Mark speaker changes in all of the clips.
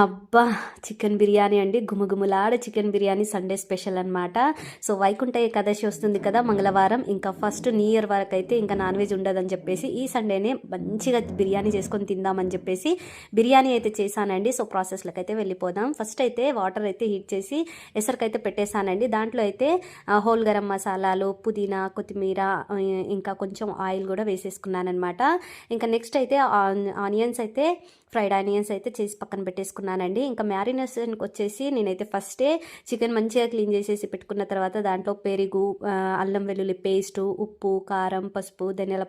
Speaker 1: అబ్బా చికెన్ బిర్యానీ అండి. గుమగుమలాడ చికెన్ బిర్యానీ సండే స్పెషల్ అనమాట సో వైకుంఠ ఏకాదశి వస్తుంది కదా మంగళవారం. ఇంకా ఫస్ట్ న్యూ ఇయర్ వరకు అయితే ఇంకా నాన్ వెజ్ ఉండదని చెప్పేసి ఈ సండేనే మంచిగా బిర్యానీ చేసుకొని తిందామని చెప్పేసి బిర్యానీ అయితే చేశానండి. సో ప్రాసెస్లోకి అయితే వెళ్ళిపోదాం. ఫస్ట్ అయితే వాటర్ అయితే హీట్ చేసి ఎసరికైతే పెట్టేశానండి. దాంట్లో అయితే హోల్ గరం మసాలాలు పుదీనా కొత్తిమీర ఇంకా కొంచెం ఆయిల్ కూడా వేసేసుకున్నాను అనమాట ఇంకా నెక్స్ట్ అయితే ఆన్- ఆనియన్స్ అయితే ఫ్రైడ్ ఆనియన్స్ అయితే చేసి పక్కన పెట్టేసుకున్నానండి. ఇంకా మ్యారినేషన్కి వచ్చేసి నేనైతే ఫస్టే చికెన్ మంచిగా క్లీన్ చేసేసి పెట్టుకున్న తర్వాత దాంట్లో పెరుగు అల్లం వెల్లుల్లి పేస్టు ఉప్పు కారం పసుపు ధనియాల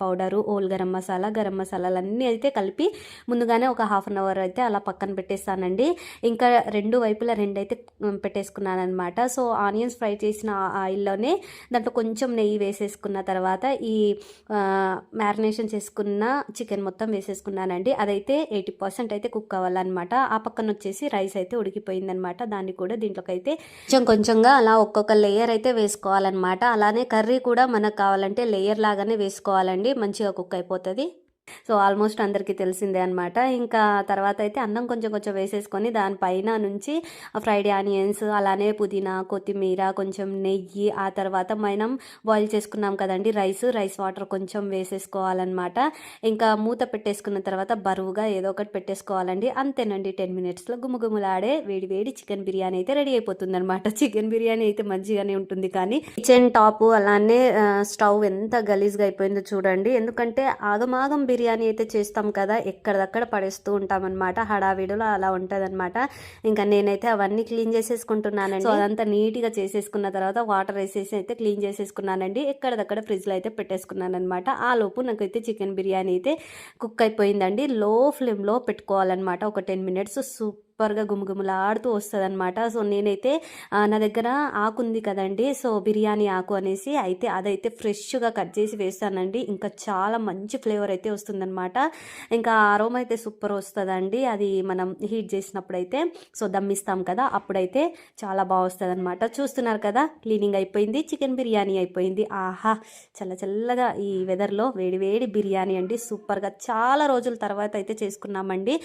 Speaker 1: పౌడరు ఓల్ గరం మసాలా గరం మసాలాలు అన్నీ అయితే కలిపి ముందుగానే ఒక హాఫ్ అన్ అవర్ అయితే అలా పక్కన పెట్టేస్తానండి. ఇంకా రెండు వైపులా రెండు అయితే పెట్టేసుకున్నాను అనమాట సో ఆనియన్స్ ఫ్రై చేసిన ఆయిల్లోనే దాంట్లో కొంచెం నెయ్యి వేసేసుకున్న తర్వాత ఈ మ్యారినేషన్ చేసుకున్న చికెన్ మొత్తం వేసేసుకున్నానండి. అదైతే ఎయిటీ పర్సెంట్ అయితే కుక్ అవ్వాలన్నమాట. ఆ పక్కన వచ్చేసి రైస్ అయితే ఉడికిపోయిందనమాట దాన్ని కూడా దీంట్లోకి అయితే కొంచెం కొంచెంగా అలా ఒక్కొక్క లేయర్ అయితే వేసుకోవాలన్నమాట. అలానే కర్రీ కూడా మనకు కావాలంటే లేయర్ లాగానే వేసుకోవాలండి. మంచిగా కుక్ అయిపోతుంది. సో ఆల్మోస్ట్ అందరికీ తెలిసిందే అనమాట ఇంకా తర్వాత అయితే అన్నం కొంచెం కొంచెం వేసేసుకొని దానిపైన నుంచి ఫ్రైడ్ ఆనియన్స్ అలానే పుదీనా కొత్తిమీర కొంచెం నెయ్యి ఆ తర్వాత మనం బాయిల్ చేసుకున్నాం కదండి రైస్ రైస్ వాటర్ కొంచెం వేసేసుకోవాలన్నమాట. ఇంకా మూత పెట్టేసుకున్న తర్వాత బరువుగా ఏదో ఒకటి పెట్టేసుకోవాలండి. అంతేనండి టెన్ మినిట్స్లో గుమగుమలాడే వేడి వేడి చికెన్ బిర్యానీ అయితే రెడీ అయిపోతుందనమాట చికెన్ బిర్యానీ అయితే మంచిగానే ఉంటుంది కానీ కిచెన్ టాప్ అలానే స్టవ్ ఎంత గలీజ్గా అయిపోయిందో చూడండి. ఎందుకంటే ఆగమాగం బిర్యానీ అయితే చేస్తాం కదా ఎక్కడదక్కడ పడేస్తూ ఉంటాం హడావిడిలో అలా ఉంటుందన్నమాట. ఇంకా నేనైతే అవన్నీ క్లీన్ చేసేసుకుంటున్నానండి. సో అదంతా నీట్గా చేసేసుకున్న తర్వాత వాటర్ వేసేసి అయితే క్లీన్ చేసేసుకున్నానండి. ఎక్కడదక్కడ ఫ్రిడ్జ్లో అయితే పెట్టేసుకున్నాను అనమాట ఆ లోపు నాకైతే చికెన్ బిర్యానీ అయితే కుక్ అయిపోయిందండి. లో ఫ్లేమ్లో పెట్టుకోవాలన్నమాట. ఒక టెన్ మినిట్స్ సూప్ సూపర్గా గుమగుమలాడుతూ వస్తుంది అనమాట సో నేనైతే నా దగ్గర ఆకు ఉంది కదండి. సో బిర్యానీ ఆకు అనేసి అయితే అదైతే ఫ్రెష్గా కట్ చేసి వేస్తానండి. ఇంకా చాలా మంచి ఫ్లేవర్ అయితే వస్తుందన్నమాట. ఇంకా అరోమా అయితే సూపర్ వస్తుందండి. అది మనం హీట్ చేసినప్పుడు అయితే సో దమ్మిస్తాం కదా అప్పుడైతే చాలా బాగా అనమాట చూస్తున్నారు కదా క్లీనింగ్ అయిపోయింది చికెన్ బిర్యానీ అయిపోయింది. ఆహా! చల్ల చల్లగా ఈ వెదర్లో వేడి వేడి బిర్యానీ అండి. సూపర్గా చాలా రోజుల తర్వాత అయితే చేసుకున్నామండి.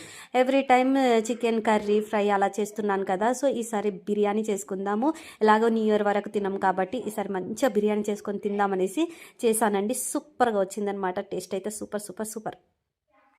Speaker 1: Every time chicken curry fry అలా చేస్తున్నాను కదా. సో ఈసారి బిర్యానీ చేసుకుందాము. ఎలాగో న్యూ ఇయర్ వరకు తిన్నాం కాబట్టి ఈసారి మంచిగా బిర్యానీ చేసుకొని తిందామనేసి చేశానండి. సూపర్గా వచ్చిందనమాట టేస్ట్ అయితే సూపర్ సూపర్ సూపర్.